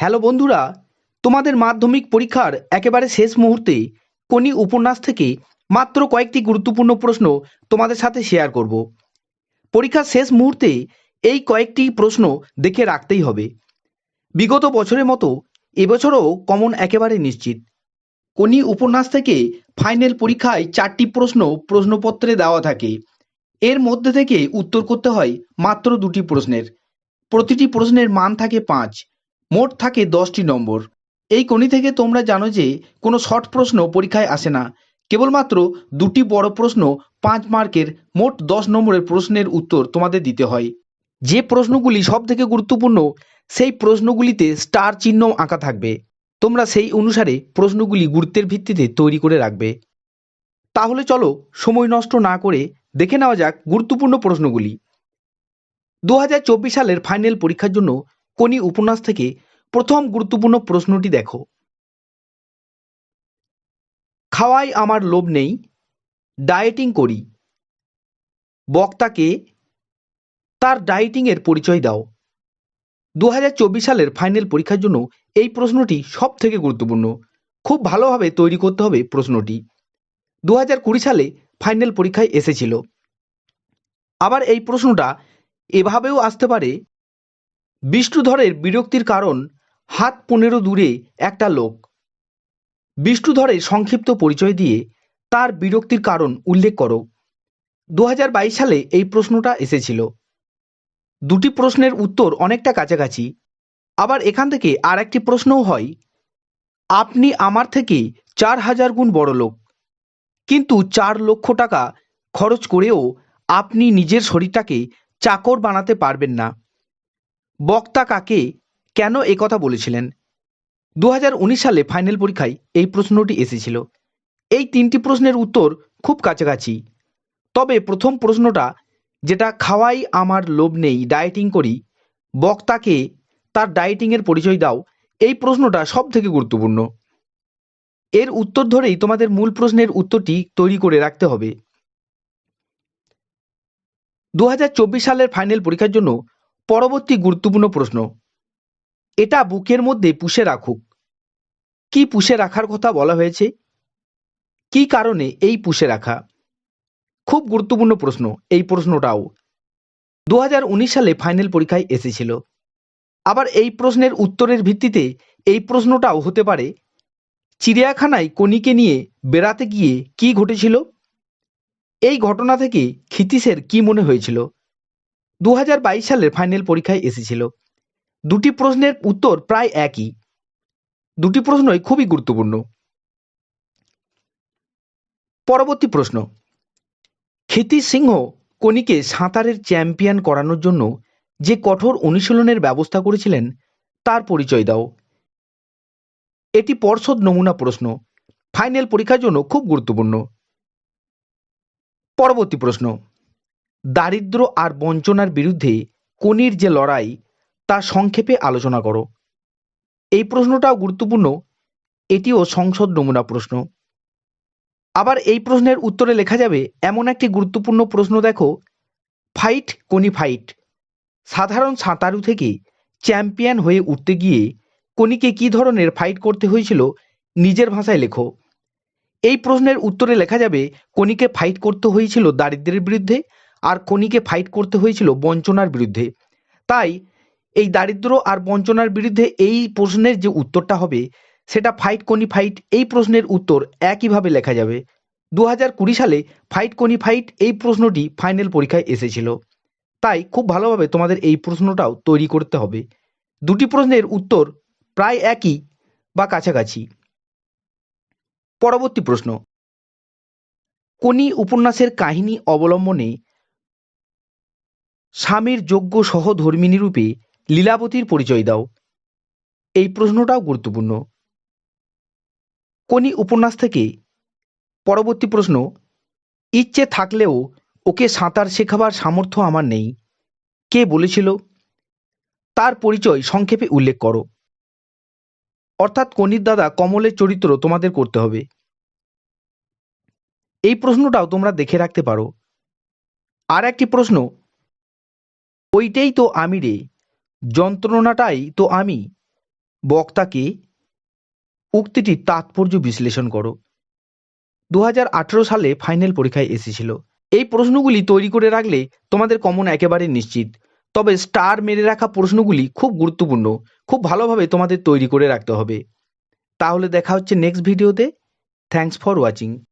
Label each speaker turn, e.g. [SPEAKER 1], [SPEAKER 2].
[SPEAKER 1] Hello বন্ধুরা, তোমাদের মাধ্যমিক পরীক্ষার একেবারে শেষ মুহূর্তে কোনি উপন্যাস থেকে মাত্র কয়েকটি গুরুত্বপূর্ণ প্রশ্ন তোমাদের সাথে শেয়ার করব। পরীক্ষার শেষ মুহূর্তে এই কয়েকটি প্রশ্ন দেখে রাখতেই হবে। বিগত বছরের মতো এবছরও কমন একেবারে নিশ্চিত। কোনি উপন্যাস থেকে ফাইনাল পরীক্ষায় চারটি প্রশ্ন প্রশ্নপত্রে দেওয়া থাকে। এর মধ্যে থেকে উত্তর করতে হয় মাত্র দুটি প্রশ্নের। প্রতিটি প্রশ্নের মান থাকে পাঁচ। মোট থাকে দশটি নম্বর। এই কোণি থেকে তোমরা জানো যে কোনো শর্ট প্রশ্ন পরীক্ষায় আসে না। কেবলমাত্র দুটি বড় প্রশ্ন পাঁচ মার্কের মোট দশ নম্বরের প্রশ্নের উত্তর তোমাদের দিতে হয়। যে প্রশ্নগুলি সব থেকে গুরুত্বপূর্ণ, সেই প্রশ্নগুলিতে স্টার চিহ্ন আঁকা থাকবে। তোমরা সেই অনুসারে প্রশ্নগুলি গুরুত্বের ভিত্তিতে তৈরি করে রাখবে। তাহলে চলো সময় নষ্ট না করে দেখে নেওয়া যাক গুরুত্বপূর্ণ প্রশ্নগুলি। দুহাজার চব্বিশ সালের ফাইনাল পরীক্ষার জন্য কোনি উপন্যাস থেকে প্রথম গুরুত্বপূর্ণ প্রশ্নটি দেখো। খাওয়াই আমার লোভ নেই, ডায়েটিং করি। বক্তাকে তার ডায়েটিংয়ের পরিচয় দাও। দু হাজার চব্বিশ সালের ফাইনাল পরীক্ষার জন্য এই প্রশ্নটি সব থেকে গুরুত্বপূর্ণ। খুব ভালোভাবে তৈরি করতে হবে প্রশ্নটি। দু হাজার কুড়ি সালে ফাইনাল পরীক্ষায় এসেছিল। আবার এই প্রশ্নটা এভাবেও আসতে পারে বিষ্ণুধরের বিরক্তির কারণ, হাত পনেরো দূরে একটা লোক। বিষ্ণুধরের সংক্ষিপ্ত পরিচয় দিয়ে তার বিরক্তির কারণ উল্লেখ করো। দু হাজার বাইশ সালে এই প্রশ্নটা এসেছিল। দুটি প্রশ্নের উত্তর অনেকটা কাছাকাছি। আবার এখান থেকে আর একটি প্রশ্নও হয়। আপনি আমার থেকে চার হাজার গুণ বড় লোক। কিন্তু চার লক্ষ টাকা খরচ করেও আপনি নিজের শরীরটাকে চাকর বানাতে পারবেন না। বক্তা কাকে কেন কথা বলেছিলেন? দু হাজার উনিশ সালে ফাইনাল পরীক্ষায় এই প্রশ্নটি এসেছিল। এই তিনটি প্রশ্নের উত্তর খুব কাছাকাছি। তবে প্রথম প্রশ্নটা, যেটা খাওয়াই আমার লোভ নেই, ডায়েটিং করি, বক্তাকে তার ডায়েটিংয়ের পরিচয় দাও, এই প্রশ্নটা সব থেকে গুরুত্বপূর্ণ। এর উত্তর ধরেই তোমাদের মূল প্রশ্নের উত্তরটি তৈরি করে রাখতে হবে। দু হাজার চব্বিশ সালের ফাইনাল পরীক্ষার জন্য পরবর্তী গুরুত্বপূর্ণ প্রশ্ন। এটা বুকের মধ্যে পুষে রাখুক। কি পুষে রাখার কথা বলা হয়েছে? কি কারণে এই পুষে রাখা? খুব গুরুত্বপূর্ণ প্রশ্ন এই প্রশ্নটাও। দু হাজার উনিশ সালে ফাইনাল পরীক্ষায় এসেছিল। আবার এই প্রশ্নের উত্তরের ভিত্তিতে এই প্রশ্নটাও হতে পারে। চিড়িয়াখানায় কনিকে নিয়ে বেড়াতে গিয়ে কি ঘটেছিল? এই ঘটনা থেকে ক্ষিতীশের কি মনে হয়েছিল? দু হাজার বাইশ সালের ফাইনাল পরীক্ষায় এসেছিল। দুটি প্রশ্নের উত্তর প্রায় একই। দুটি প্রশ্নই খুবই গুরুত্বপূর্ণ। পরবর্তী প্রশ্ন। ক্ষিতীশ সিংহ কনিকে সাঁতারের চ্যাম্পিয়ন করানোর জন্য যে কঠোর অনুশীলনের ব্যবস্থা করেছিলেন, তার পরিচয় দাও। এটি পর্ষদ নমুনা প্রশ্ন। ফাইনাল পরীক্ষার জন্য খুব গুরুত্বপূর্ণ। পরবর্তী প্রশ্ন। দারিদ্র আর বঞ্চনার বিরুদ্ধে কনির যে লড়াই, তা সংক্ষেপে আলোচনা করো। এই প্রশ্নটাও গুরুত্বপূর্ণ, এটিও সংসদ নমুনা প্রশ্ন। আবার এই প্রশ্নের উত্তরে লেখা যাবে, এমন একটি গুরুত্বপূর্ণ প্রশ্ন দেখো, ফাইট কোনি ফাইট সাধারণ সাঁতারু থেকে চ্যাম্পিয়ন হয়ে উঠতে গিয়ে কনিকে কি ধরনের ফাইট করতে হয়েছিল, নিজের ভাষায় লেখো। এই প্রশ্নের উত্তরে লেখা যাবে, কনিকে ফাইট করতে হয়েছিল দারিদ্রের বিরুদ্ধে আর কনিকে ফাইট করতে হয়েছিল বঞ্চনার বিরুদ্ধে। তাই এই দারিদ্র আর বঞ্চনার বিরুদ্ধে এই প্রশ্নের যে উত্তরটা হবে, সেটা ফাইট কোনি ফাইট এই প্রশ্নের উত্তর একইভাবে লেখা যাবে। দু কুড়ি সালে ফাইট কোনি ফাইট এই প্রশ্নটি ফাইনাল পরীক্ষায় এসেছিল। তাই খুব ভালোভাবে তোমাদের এই প্রশ্নটাও তৈরি করতে হবে। দুটি প্রশ্নের উত্তর প্রায় একই বা কাছাকাছি। পরবর্তী প্রশ্ন। কোনি উপন্যাসের কাহিনী অবলম্বনে স্বামীর যোগ্য সহধর্মিনী রূপে লীলাবতীর পরিচয় দাও। এই প্রশ্নটাও গুরুত্বপূর্ণ। কোনি উপন্যাস থেকে পরবর্তী প্রশ্ন, ইচ্ছে থাকলেও ওকে সাঁতার শেখাবার সামর্থ্য আমার নেই। কে বলেছিল? তার পরিচয় সংক্ষেপে উল্লেখ করো। অর্থাৎ কনির দাদা কমলের চরিত্র তোমাদের করতে হবে। এই প্রশ্নটাও তোমরা দেখে রাখতে পারো। আর একটি প্রশ্ন ওইটাই তো আমি রে। যন্ত্রণাটাই তো আমি। বক্তাকে উক্তিটির তাৎপর্য বিশ্লেষণ করো। দু হাজার আঠেরো সালে ফাইনাল পরীক্ষায় এসেছিল। এই প্রশ্নগুলি তৈরি করে রাখলে তোমাদের কমন একেবারে নিশ্চিত। তবে স্টার মেরে রাখা প্রশ্নগুলি খুব গুরুত্বপূর্ণ। খুব ভালোভাবে তোমাদের তৈরি করে রাখতে হবে। তাহলে দেখা হচ্ছে নেক্সট ভিডিওতে থ্যাঙ্কস ফর ওয়াচিং